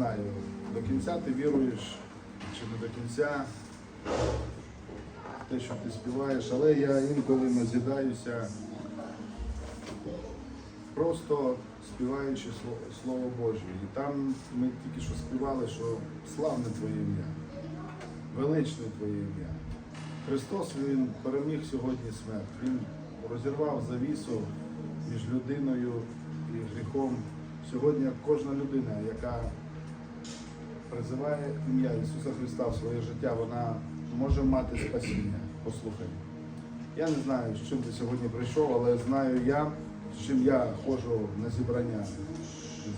знаю, до кінця ти віруєш чи не до кінця те, що ти співаєш, але я інколи назідаюся, просто співаючи Слово, Боже. І там ми тільки що співали, що славне Твоє ім'я, величне Твоє ім'я. Христос Він переміг сьогодні смерть. Він розірвав завісу між людиною і гріхом. Сьогодні кожна людина, яка призиває ім'я Ісуса Христа в своє життя, вона може мати спасіння. Послухай. Я не знаю, з чим ти сьогодні прийшов, але знаю я, з чим я ходжу на зібрання,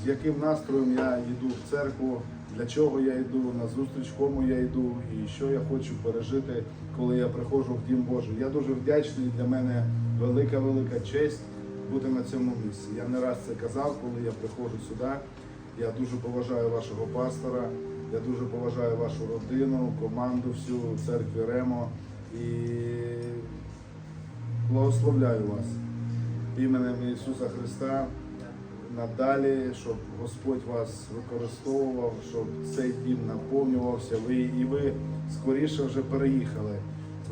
з яким настроєм я йду в церкву, для чого я йду, на зустріч кому я йду і що я хочу пережити, коли я приходжу в Дім Божий. Я дуже вдячний для мене велика-велика честь бути на цьому місці. Я не раз це казав, коли я приходжу сюди. Я дуже поважаю вашого пастора, я дуже поважаю вашу родину, команду всю церкві Ремо і благословляю вас іменем Ісуса Христа надалі, щоб Господь вас використовував, щоб цей дім наповнювався. Ви і ви скоріше вже переїхали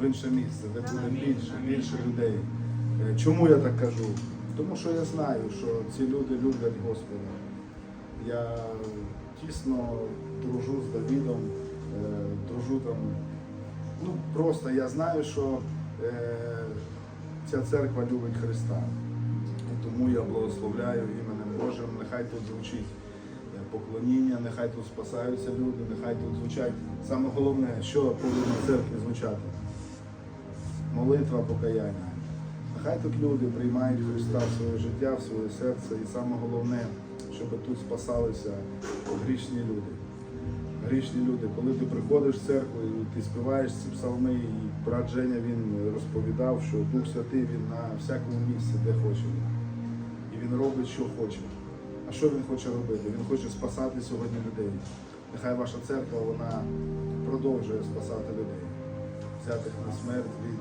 в інше місце, де буде більше, більше людей. Е, Чому я так кажу? Тому що я знаю, що ці люди люблять Господа. Я тісно дружу з Давідом, е, дружу там. Ну просто я знаю, що е, ця церква любить Христа. І тому я благословляю іменем Божим. Нехай тут звучить е, поклоніння, нехай тут спасаються люди, нехай тут звучать. Саме головне, що повинно в церкві звучати? Молитва покаяння. Нехай тут люди приймають Христа в своє життя, в своє серце. І саме головне, щоб тут спасалися грішні люди. Грішні люди, коли ти приходиш в церкву і ти співаєш ці псалми, і брат Женя він розповідав, що Дух Святий він на всякому місці, де хоче. І він робить, що хоче. А що він хоче робити? Він хоче спасати сьогодні людей. Нехай ваша церква вона продовжує спасати людей, взятих на смерть від.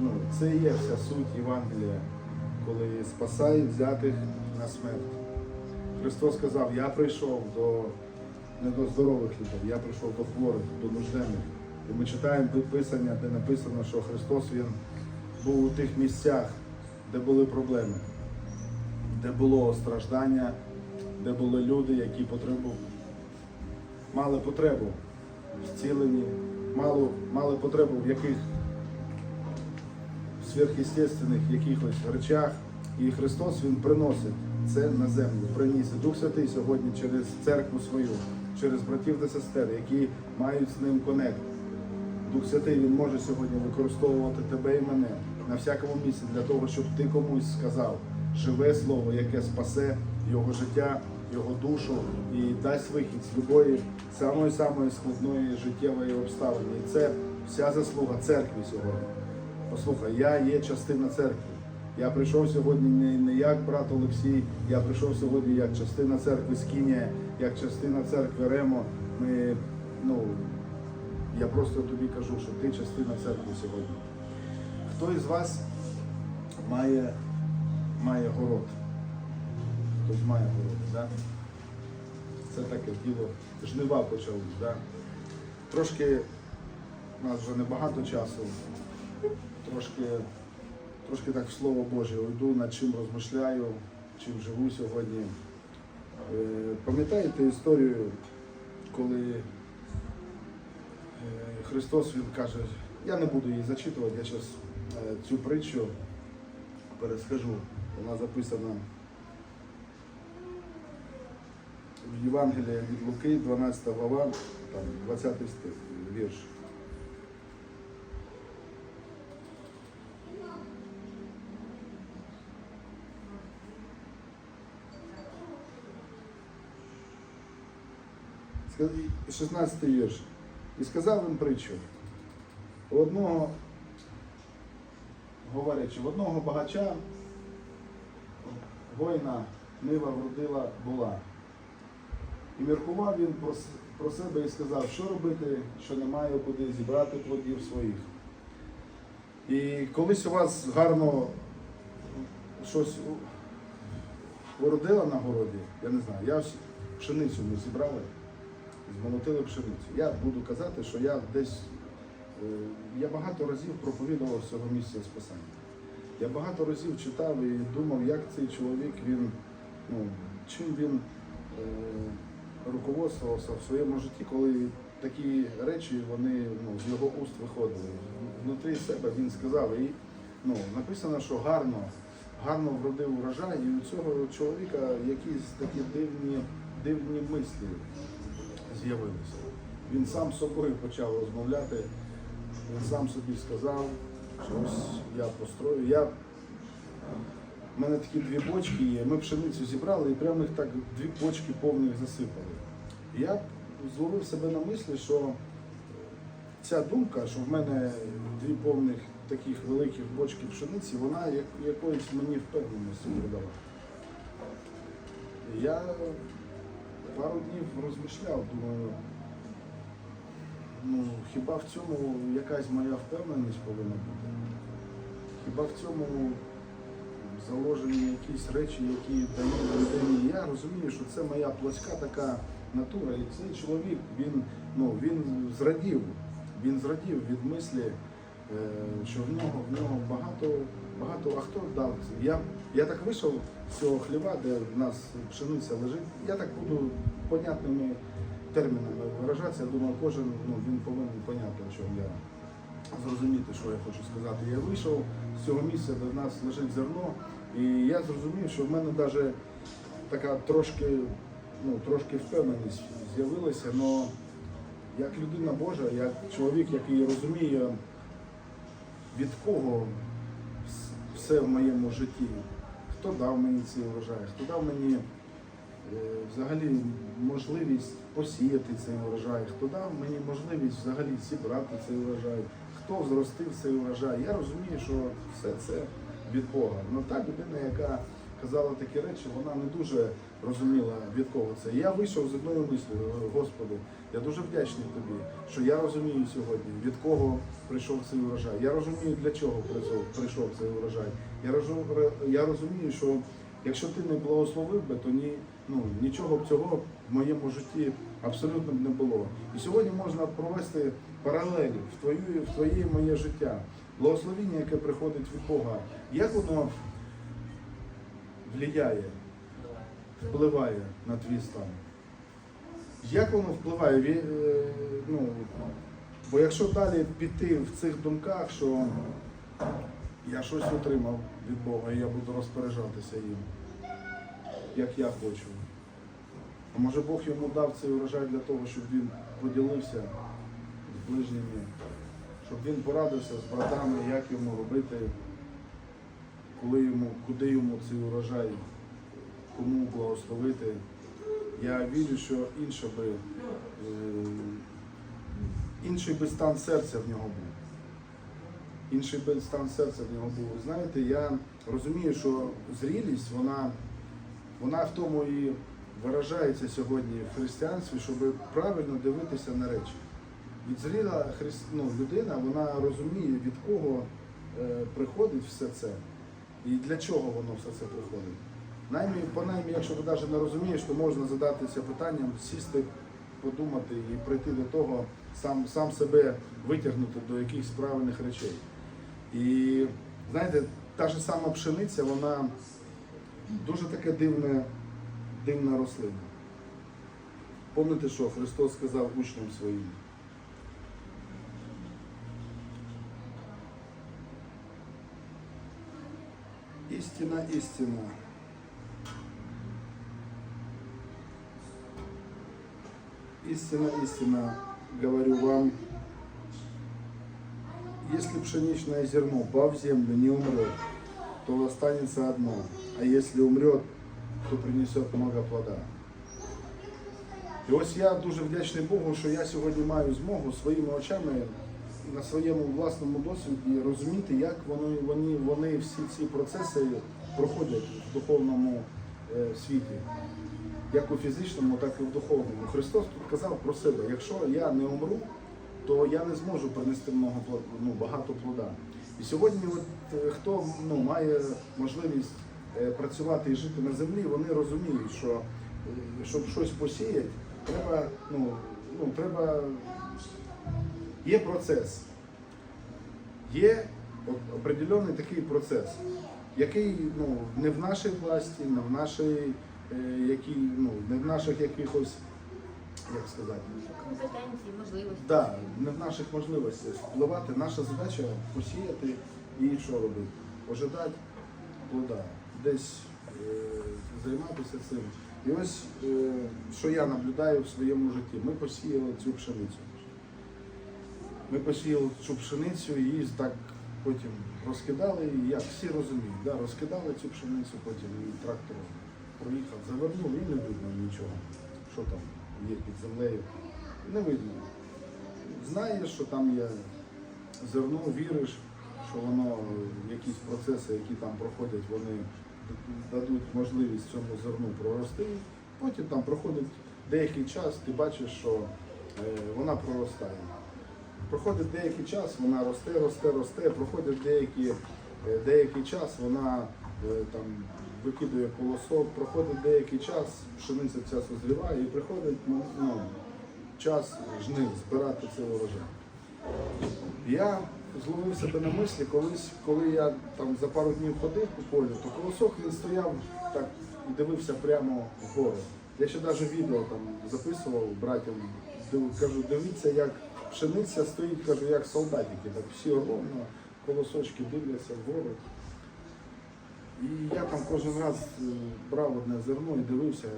Ну, це і є вся суть Євангелія, коли спасає взятих на смерть. Христос сказав, я прийшов до не до здорових людей, я прийшов до хворих, до нужденних. І ми читаємо Писання, де написано, що Христос Він був у тих місцях, де були проблеми, де було страждання, де були люди, які потребу, мали потребу в зціленні, мали, мали потребу в яких сверхъестественних якихось речах. І Христос Він приносить це на землю, приніс. Дух Святий сьогодні через церкву свою, через братів та сестер, які мають з ним конект. Дух Святий Він може сьогодні використовувати тебе і мене на всякому місці для того, щоб ти комусь сказав живе слово, яке спасе його життя, його душу і дасть вихід з любої самої самої складної життєвої обставини. І це вся заслуга церкви сьогодні. Послухай, я є частина церкви. Я прийшов сьогодні не, не як брат Олексій, я прийшов сьогодні як частина церкви Скінія, як частина церкви Ремо. Ми, ну, я просто тобі кажу, що ти частина церкви сьогодні. Хто із вас має, має город? Хтось має город, так? Це таке діло. Жнива почались, так? Трошки у нас вже небагато часу трошки, трошки так в Слово Боже йду, над чим розмишляю, чим живу сьогодні. Е, Пам'ятаєте історію, коли е, Христос Він каже, я не буду її зачитувати, я зараз цю притчу перескажу. Вона записана в Євангелії від Луки, 12 глава, там, 20 стих, вірш. 16 вірш. І сказав він притчу. Одного, говорячи, в одного багача воїна нива вродила була. І міркував він про, себе і сказав, що робити, що немає куди зібрати плодів своїх. І колись у вас гарно щось уродило на городі, я не знаю, я, пшеницю ми зібрали, змолотили пшеницю. Я буду казати, що я десь е, я багато разів проповідував цього місця спасання. Я багато разів читав і думав, як цей чоловік він, ну, чим він е, руководствувався в своєму житті, коли такі речі вони ну, з його уст виходили. Внутрі себе він сказав, і ну, написано, що гарно, гарно вродив урожай, і у цього чоловіка якісь такі дивні, дивні мислі з'явилися. Він сам з собою почав розмовляти, він сам собі сказав, що ось я построю. Я... У мене такі дві бочки є, ми пшеницю зібрали і прямо їх так дві бочки повних засипали. Я зловив себе на мислі, що ця думка, що в мене дві повних таких великих бочки пшениці, вона як, якоїсь мені впевненості. І Я пару днів розмишляв, думаю, ну хіба в цьому якась моя впевненість повинна бути? Хіба в цьому заложені якісь речі, які дають людині? Я розумію, що це моя плоська така натура. І цей чоловік, він, ну, він зрадів, він зрадів від мислі, е, що в нього, в нього багато, багато, а хто дав це? Я, я так вийшов цього хліва, де в нас пшениця лежить, я так буду понятними термінами виражатися. Я думаю, кожен ну, він повинен поняти, о чому я зрозуміти, що я хочу сказати. Я вийшов з цього місця, де в нас лежить зерно, і я зрозумів, що в мене навіть така трошки, ну, трошки впевненість з'явилася, але як людина Божа, як чоловік, який розуміє, від кого все в моєму житті, хто дав мені ці урожаї, хто дав мені е, взагалі можливість посіяти цей урожай, хто дав мені можливість взагалі зібрати цей урожай, хто зростив цей урожай. Я розумію, що все це від Бога. Ну та людина, яка казала такі речі, вона не дуже розуміла від кого це. Я вийшов з одною мислю, Господи, я дуже вдячний тобі, що я розумію сьогодні, від кого прийшов цей урожай. Я розумію, для чого прийшов, цей урожай. Я розу- я розумію, що якщо ти не благословив би, то ні, ну, нічого б цього в моєму житті абсолютно б не було. І сьогодні можна провести паралелі в твою, в твоє моє життя. Благословіння, яке приходить від Бога, як воно влияє, впливає на твій стан? Як воно впливає? Е, Ну, бо якщо далі піти в цих думках, що я щось отримав від Бога і я буду розпоряджатися їм, як я хочу. А може Бог йому дав цей урожай для того, щоб він поділився з ближніми, щоб він порадився з братами, як йому робити, коли йому, куди йому цей урожай, кому благословити. Я вірю, що інше би, е, інший би стан серця в нього був. Інший би стан серця в нього був. Знаєте, я розумію, що зрілість, вона, вона в тому і виражається сьогодні в християнстві, щоб правильно дивитися на речі. Відзріла ну, людина, вона розуміє, від кого е, приходить все це і для чого воно все це приходить. Наймі, принаймні, якщо ти навіть не розумієш, то можна задатися питанням, сісти, подумати і прийти до того, сам, сам себе витягнути до якихось правильних речей. І знаєте, та ж сама пшениця, вона дуже така дивна, дивна рослина. Пам'ятаєте, що Христос сказав учням своїм? Істина, істина. Истина, истина, говорю вам, если пшеничное зерно, пав в землю, не умрет, то останется одно, а если умрет, то принесет много плода. І ось я дуже вдячний Богу, що я сьогодні маю змогу своїми очами на своєму власному досвіді розуміти, як вони, вони, вони всі ці процеси проходять в духовному е, світі як у фізичному, так і в духовному. Христос тут казав про себе: якщо я не умру, то я не зможу принести много ну, багато плода. І сьогодні, от, е, хто ну, має можливість е, працювати і жити на землі, вони розуміють, що щоб щось посіяти, треба, ну, ну, треба. Є процес. Є определений такий процес, який ну, не в нашій власті, не в нашій, е, ну, не в наших якихось, як сказати, Компетенції, можливості. Да, не в наших можливостях впливати. Наша задача посіяти і що робити? Ожидати плода, десь е, займатися цим. І ось е, що я наблюдаю в своєму житті. Ми посіяли цю пшеницю. Ми посіяли цю пшеницю її так потім розкидали, як всі розуміють, да, розкидали цю пшеницю, потім і трактор проїхав, завернув і не видно нічого, що там є під землею. Не видно. Знаєш, що там є зерно, віриш, що воно, якісь процеси, які там проходять, вони дадуть можливість цьому зерну прорости. Потім там проходить деякий час, ти бачиш, що е, вона проростає. Проходить деякий час, вона росте, росте, росте, проходить деякий, е, деякий час, вона е, там викидує колосок, проходить деякий час, пшениця ця созріває і приходить ну, ну, час жнив, збирати цей урожай. Я зловив себе на мислі колись, коли я там за пару днів ходив по полю, то колосок він стояв так і дивився прямо вгору. Я ще навіть відео там записував братям, кажу, дивіться, як пшениця стоїть, кажу, як солдатики, так всі ровно, колосочки дивляться вгору. І я там кожен раз е, брав одне зерно і дивився, е,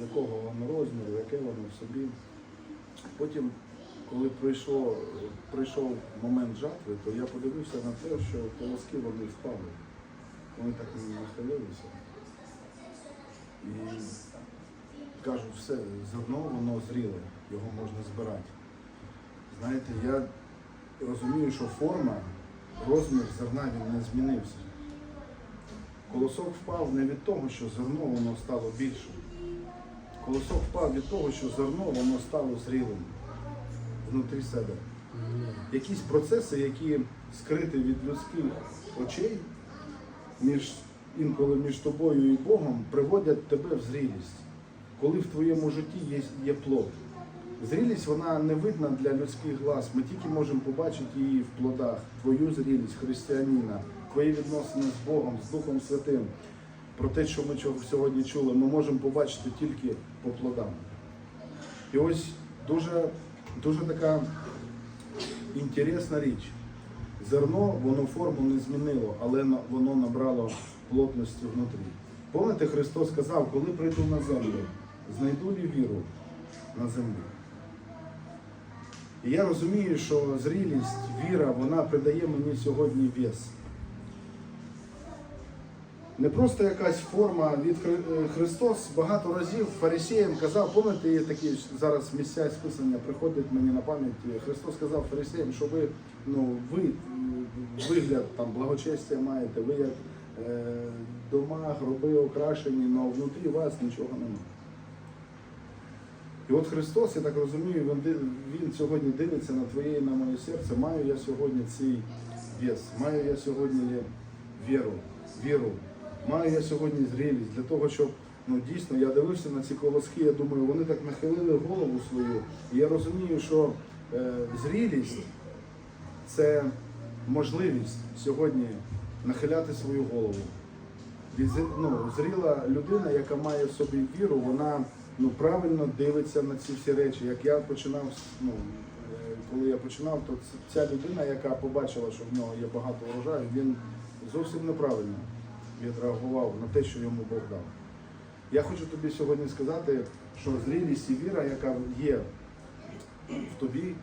якого воно розміру, яке воно в собі. Потім, коли прийшов, прийшов момент жатви, то я подивився на те, що колоски вони впали. Вони так нахилилися. І кажу, все, зерно воно зріле, його можна збирати. Знаєте, я розумію, що форма, розмір зерна він не змінився. Колосок впав не від того, що зерно воно стало більшим. Колосок впав від того, що зерно воно стало зрілим внутрі себе. Якісь процеси, які скриті від людських очей, між, інколи між тобою і Богом, приводять тебе в зрілість, коли в твоєму житті є, є плод. Зрілість вона не видна для людських глаз. Ми тільки можемо побачити її в плодах, твою зрілість християнина, твої відносини з Богом, з Духом Святим. Про те, що ми сьогодні чули, ми можемо побачити тільки по плодам. І ось дуже, дуже така інтересна річ. Зерно, воно форму не змінило, але воно набрало плотності внутрі. Пам'ятаєте, Христос сказав, коли прийду на землю, знайду ли віру на землі. І я розумію, що зрілість, віра, вона придає мені сьогодні вес. Не просто якась форма від е, Христос багато разів фарисеям казав, пам'ятаєте, є такі зараз місця списання приходять мені на пам'ять. Христос сказав фарисеям, що ви, ну, ви вигляд там благочестя маєте, ви як е, дома, гроби окрашені, але внутрі вас нічого немає. І от Христос, я так розумію, він, він сьогодні дивиться на твоє і на моє серце. Маю я сьогодні цей вес, маю я сьогодні віру, віру, маю я сьогодні зрілість для того, щоб ну дійсно я дивився на ці колоски, я думаю, вони так нахилили голову свою. І я розумію, що е, зрілість це можливість сьогодні нахиляти свою голову. Від ну, зріла людина, яка має в собі віру, вона ну, правильно дивиться на ці всі речі. Як я починав, ну, е, коли я починав, то ця людина, яка побачила, що в нього є багато урожаю, він зовсім неправильно відреагував на те, що йому Бог дав. Я хочу тобі сьогодні сказати, що зрілість і віра, яка є в тобі,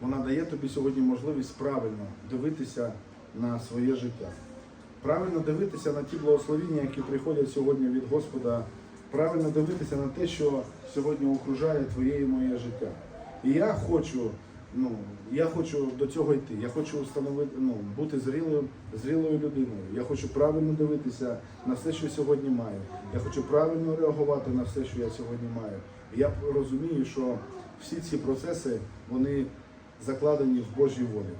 вона дає тобі сьогодні можливість правильно дивитися на своє життя. Правильно дивитися на ті благословіння, які приходять сьогодні від Господа, правильно дивитися на те, що сьогодні окружає твоє і моє життя. І я хочу, ну, я хочу до цього йти. Я хочу встановити, ну, бути зрілою, зрілою людиною. Я хочу правильно дивитися на все, що сьогодні маю. Я хочу правильно реагувати на все, що я сьогодні маю. Я розумію, що всі ці процеси вони закладені в Божій волі.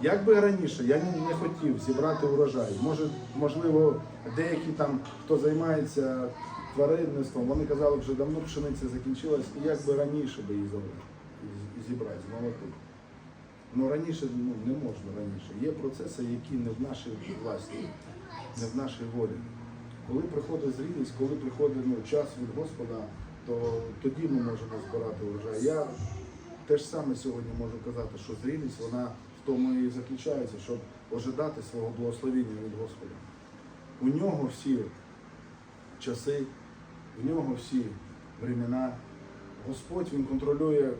Як би раніше я не, хотів зібрати урожай. Може, можливо, деякі там, хто займається тваринництвом. Вони казали, вже давно пшениця закінчилась, і як би раніше би її забрати, зібрати, змолотити. Ну раніше ну, не можна раніше. Є процеси, які не в нашій власті, не в нашій волі. Коли приходить зрілість, коли приходить ну, час від Господа, то тоді ми можемо збирати урожай. Я те ж саме сьогодні можу казати, що зрілість вона в тому і заключається, щоб ожидати свого благословення від Господа. У нього всі часи, в нього всі времена. Господь Він контролює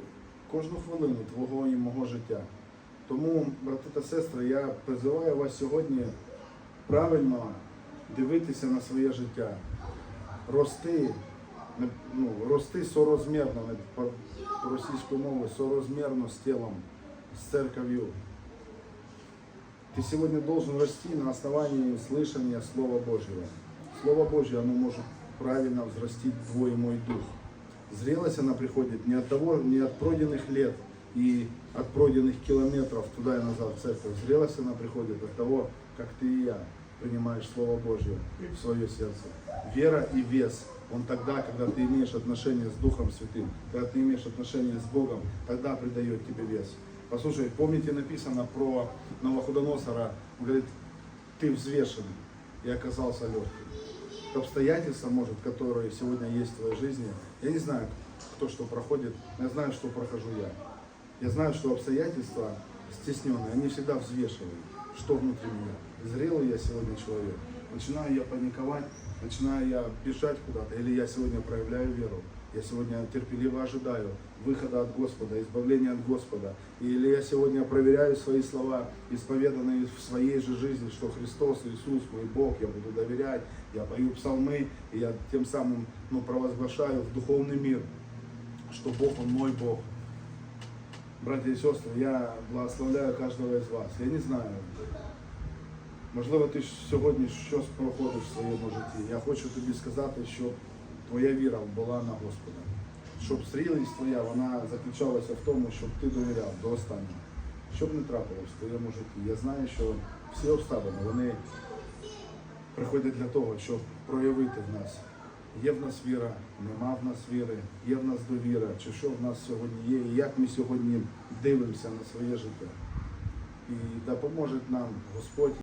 кожну хвилину твого і мого життя. Тому, брати та сестри, я призиваю вас сьогодні правильно дивитися на своє життя, рости, ну, рости сорозмірно, по, російською мовою, сорозмірно з тілом, з церков'ю. Ты сегодня должен расти на основании слышания Слова Божьего. Слово Божье, оно может правильно взрастить твой мой дух. Зрелость, она приходит не от того, не от пройденных лет и от пройденных километров туда и назад в церковь. Зрелость, она приходит от того, как ты и я принимаешь Слово Божье в свое сердце. Вера и вес, он тогда, когда ты имеешь отношение с Духом Святым, когда ты имеешь отношение с Богом, тогда придает тебе вес. Послушай, помните, написано про Новоходоносора, он говорит, ты взвешен и оказался легким. Обстоятельства, может, которые сегодня есть в твоей жизни, я не знаю, кто что проходит, я знаю, что прохожу я. Я знаю, что обстоятельства стесненные, они всегда взвешивают, что внутри меня. Зрелый я сегодня человек. Начинаю я паниковать, начинаю я бежать куда-то, или я сегодня проявляю веру. Я сегодня терпеливо ожидаю выхода от Господа, избавления от Господа. Или я сегодня проверяю свои слова, исповеданные в своей же жизни, что Христос, Иисус, мой Бог, я буду доверять, я пою псалмы, и я тем самым ну, провозглашаю в духовный мир, что Бог, Он мой Бог. Братья и сестры, я благословляю каждого из вас. Я не знаю, можливо, ти сьогодні щось проходиш в своєму житті. Я хочу тобі сказати, щоб Твоя віра була на Господа. Щоб зрілість твоя вона заключалася в тому, щоб ти довіряв до останнього. Щоб не трапилось в твоєму житті. Я знаю, що всі обставини вони приходять для того, щоб проявити в нас. Є в нас віра, нема в нас віри, є в нас довіра, чи що в нас сьогодні є, і як ми сьогодні дивимося на своє життя. І допоможе нам Господь.